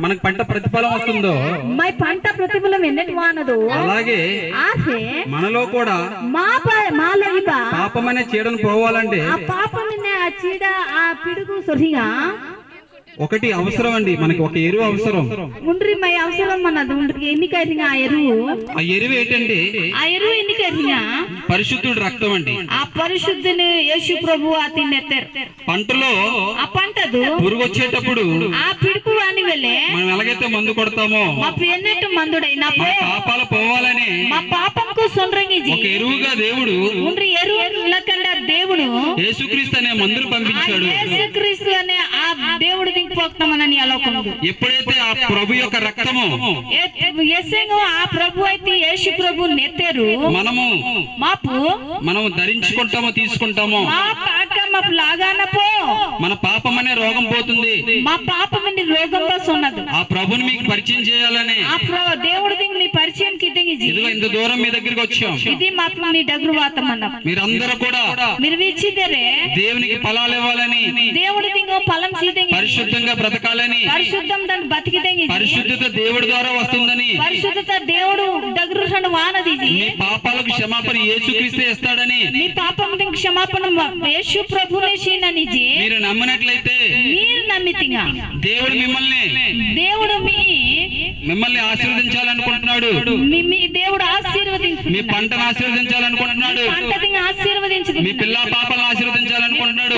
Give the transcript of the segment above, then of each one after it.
మనకు పంట ప్రతిఫలం వస్తుందో? మై పంట ప్రతిఫలం ఎన్నటి వానదు? అలాగే ఆసే మనలో కూడా మా మాలో పాపమనే చీడను పోవాలంటే ఆ పాపమినే ఆ చీడ ఆ పిడుగు సొరిగా ఒకటి అవసరం అండి మనకి ఒక ఎరువు అవసరం. ఉండ్రి మై అవసరం అన్నది ఉండ్రి ఎన్నికైనా ఆ ఎరువు? ఆ ఎరువు ఏంటంటే ఆ ఎరువు ఎన్నికైనా పరిశుద్ధుడు రక్తం అండి. ఆ పరిశుద్ధిని యేసు ప్రభు ఆ తిన్నెత్తారు. పంటలో ఆ పంటదు? పురుగు వచ్చేటప్పుడు ఆ పిడుకు వాని వెళ్ళే మనం ఎలాగైతే మందు కొడతామో మా పెన్నట్టు మందుడై నా మన పే- పాపాలు పోవాలని మా పాపంకు ఒక ఎరువుగా దేవుడు దేవుడు యేసుక్రీస్తు అనే మందును ఆ పంపించాడు. యేసుక్రీస్తు అనే ఆ దేవుడు అలోకముందు ఎప్పుడైతే ఆ ప్రభు యొక్క రక్తము ఆ ప్రభు అయితే యేసు ప్రభు నెత్తారు. మనము మాపు మనము ధరించుకుంటామో తీసుకుంటామో మా పాక మన పాపం అనే రోగం పోతుంది. మా రోగంలో సొన్నదు ఆ ప్రభుని మీకు పరిచయం చేయాలని ఆ దేవుడు దింగ్ మీ ఇదిగో ఇంత దూరం మీ దగ్గరికి వచ్చాం. ఇది మాకు మీ మీరందరూ కూడా మీరు విచ్చిదరే దేవునికి ఫలాలు ఇవ్వాలని దేవుడు దింగో ఫలం పరిశుద్ధంగా బ్రతకాలని పరిశుద్ధం దాన్ని బతికిదింగిజి పరిశుద్ధత దేవుడి ద్వారా వస్తుందని పరిశుద్ధత దేవుడు సಣ್ಣ వానదిజి మీ పాపాలకు క్షమాపణ యేసుక్రీస్తే ఇస్తాడని మీ పాపం క్షమాపణ యేసు ప్రభునే సీననిజి మీరు నమ్మినట్లయితే మీరు నమ్మితిగా దేవుడు మిమ్మల్ని దేవుడు మీ మిమ్మల్ని ఆశీర్వదించాలనుకుంటున్నాడు. మీ దేవుడు ఆశీర్వదించు మీ పంటను ఆశీర్వదించాలనుకుంటున్నాడు. పంట దింగ్ ఆశీర్వదించు మీ పిల్ల పాపలను ఆశీర్వదించాలనుకుంటున్నాడు.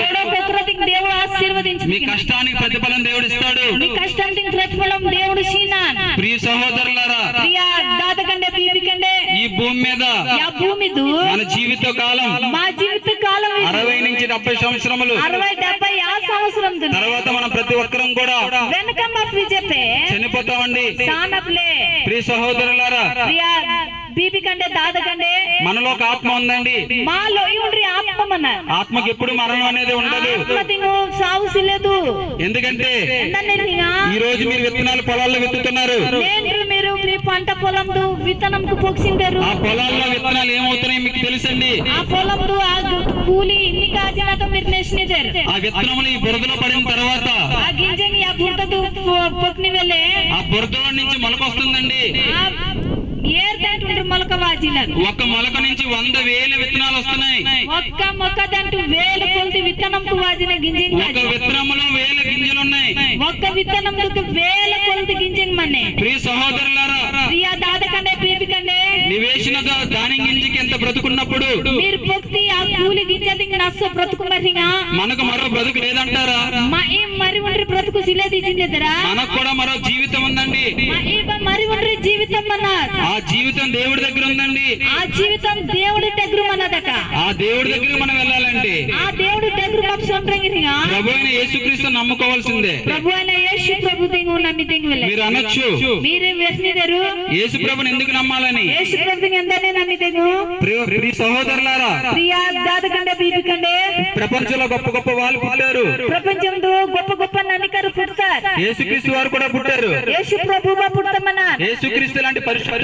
దేవుడు ఆశీర్వదించు మీ కష్టానికి ప్రతిఫలం దేవుడు ఇస్తాడు మీ కష్టం దింగ్ ప్రతిఫలం దేవుడు సీనాన్. ప్రియ సహోదరులారా ప్రియా దాతకండే బీబికండే ఈ భూమి మీద యా భూమిదు మన జీవిత కాలం మా జీవిత కాలం ఇది. అరవై నుంచి డెబ్బై సంవత్సరములు. అరవై డెబ్బై ఆ సంవత్సరం. తర్వాత మనం ప్రతి ఒక్కరం కూడా వెనక మా ప్రిజపే చనిపోతామండి. ప్రియ సహోదరులారా ప్రియా బీబీ కంటే దాద కంటే మనలో ఒక ఆత్మ ఉందండి. మాలో ఆత్మమన్న ఆత్మకి ఎప్పుడు మరణం అనేది ఉండదు. ఆత్మ సిలేదు ఎందుకంటే ఈ రోజు మీరు విత్తనాలు పొలాల్లో విత్తుతున్నారు. మీరు పంట పొలందు విత్తనంకు పొక్సింటారు ఆ పొలాల్లో విత్తనాలు ఏమవుతున్నాయి మీకు తెలుసండి ఆ పొలందు ఆ గు- కూలి ఇన్ని కాజినాక మీరు నెసినిదారు ఆ విత్తనములు ఈ బురదలో పడిన తర్వాత ఆ గింజని ఆ బుడతదు పొక్ని వెళ్ళే. ఆ బురదలో నుంచి మొలకొస్తుందండి మొలక ఒక మొలక నుంచి వంద వేల విత్తనాలు వస్తున్నాయి. ఒక్క మొక్కదంటూ వేల కొద్ది విత్తనంకు వాజిన గింజం ఒక విత్తనములో వేల గింజలు ఉన్నాయి ఒక్క విత్తనంకు వేల కొద్ది గింజం మన్నే. ప్రియ సహోదరులారా ప్రియా దాద కండే పీపి కండే. నివేశన దాని గింజకి ఎంత బ్రతుకున్నప్పుడు? మీరు పొక్తి ఆ కూలి మనకు మరో బ్రతుకు లేదంటారా? బ్రతుకు సిలేది చిందిద్దరా మనకు కూడా మరో జీవితం ఉందండి. మా మరి ఉండ్రి జీవితం అన్నారు? ఆ జీవితం దేవుడి దగ్గర ఉందండి. ఆ జీవితం దేవుడి దగ్గర మనదక ఆ దేవుడి దగ్గర మనం వెళ్ళాలంటే ఆ దేవుడి యేసుక్రీస్తు నమ్ముకోవాల్సిందే. యేసు ప్రభు మీరు అనొచ్చు. మీరేం యేసు ప్రభుని ఎందుకు నమ్మాలని? యేసు ప్రియ సహోదరులారా ప్రియా ప్రపంచంలో గొప్ప గొప్ప వాళ్ళు పుట్టారు. ప్రపంచంలో గొప్ప గొప్ప నన్నికరు పుడతారు. యేసుక్రీస్తు వారు కూడా పుట్టారు. యేసు ప్రభు పుడతామన్నారు. యేసుక్రీస్తు లాంటి పరిశుద్ధ